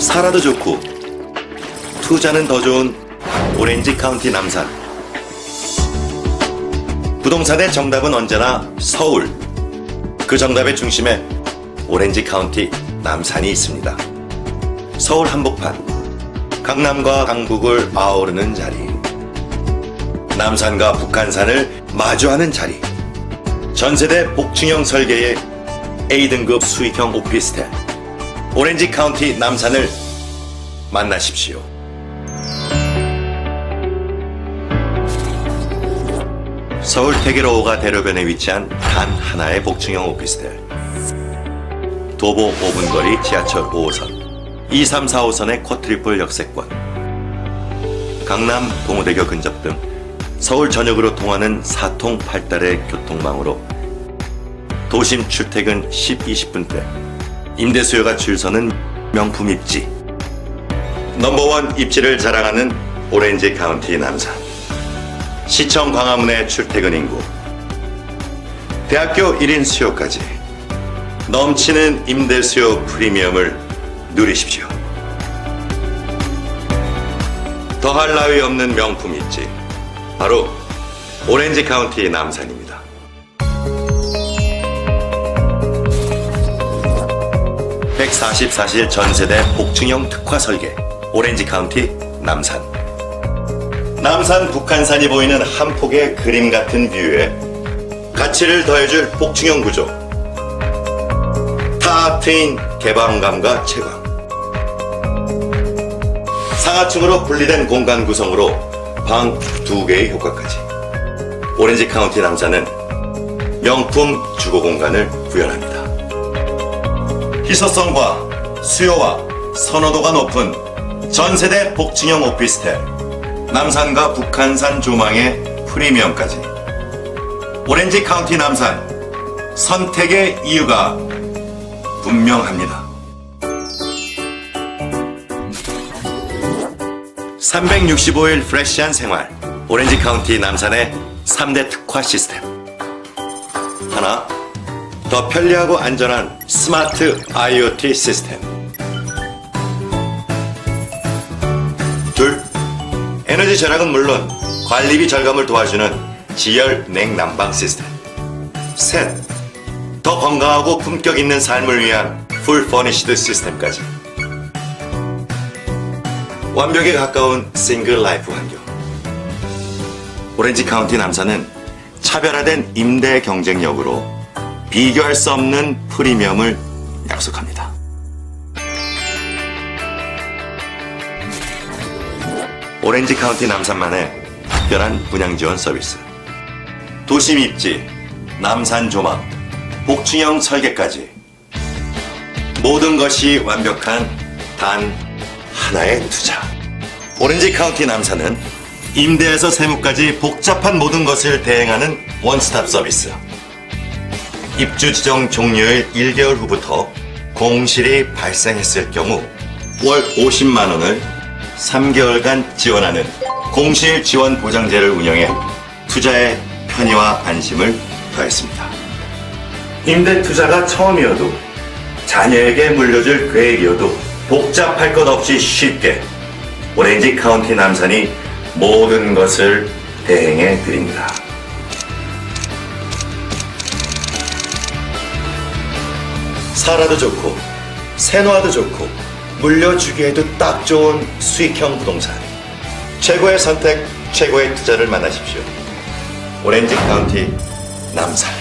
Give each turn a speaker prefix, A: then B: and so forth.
A: 살아도 좋고 투자는 더 좋은 오렌지 카운티 남산. 부동산의 정답은 언제나 서울. 그 정답의 중심에 오렌지 카운티 남산이 있습니다. 서울 한복판. 강남과 강북을 아우르는 자리. 남산과 북한산을 마주하는 자리. 전세대 복층형 설계의 A등급 수익형 오피스텔. 오렌지 카운티 남산을 만나십시오. 서울 태계로 5가 대로변에 위치한 단 하나의 복층형 오피스텔. 도보 5분 거리 지하철 5호선, 2, 3, 4호선의 쿼트리플 역세권, 강남 동호대교 근접 등 서울 전역으로 통하는 4통 8달의 교통망으로 도심 출퇴근 10, 20분대 임대 수요가 줄 서는 명품 입지. 넘버원 입지를 자랑하는 오렌지 카운티 남산. 시청 광화문의 출퇴근 인구. 대학교 1인 수요까지. 넘치는 임대 수요 프리미엄을 누리십시오. 더할 나위 없는 명품 입지. 바로 오렌지 카운티 남산입니다. 144실 전세대 복층형 특화 설계 오렌지 카운티 남산. 남산 북한산이 보이는 한 폭의 그림 같은 뷰에 가치를 더해줄 복층형 구조. 타 트인 개방감과 채광. 상하층으로 분리된 공간 구성으로 방 두 개의 효과까지. 오렌지 카운티 남산은 명품 주거 공간을 구현합니다. 희소성과 수요와 선호도가 높은 전세대 복층형 오피스텔 남산과 북한산 조망의 프리미엄까지 오렌지 카운티 남산 선택의 이유가 분명합니다. 365일 프레시한 생활 오렌지 카운티 남산의 3대 특화 시스템 하나 더 편리하고 안전한 스마트 IoT 시스템. 둘 에너지 절약은 물론 관리비 절감을 도와주는 지열 냉난방 시스템. 셋 더 건강하고 품격 있는 삶을 위한 풀 퍼니시드 시스템까지. 완벽에 가까운 싱글 라이프 환경. 오렌지 카운티 남산은 차별화된 임대 경쟁력으로 비교할 수 없는 프리미엄을 약속합니다. 오렌지 카운티 남산만의 특별한 분양 지원 서비스. 도심 입지, 남산 조망, 복층형 설계까지 모든 것이 완벽한 단 하나의 투자. 오렌지 카운티 남산은 임대에서 세무까지 복잡한 모든 것을 대행하는 원스톱 서비스. 입주 지정 종료일 1개월 후부터 공실이 발생했을 경우 월 50만 원을 3개월간 지원하는 공실 지원 보장제를 운영해 투자의 편의와 안심을 더했습니다. 임대 투자가 처음이어도 자녀에게 물려줄 계획이어도 복잡할 것 없이 쉽게 오렌지 카운티 남산이 모든 것을 대행해 드립니다. 살아도 좋고 세노아도 좋고 물려주기에도 딱 좋은 수익형 부동산 최고의 선택 최고의 투자를 만나십시오. 오렌지 카운티 남산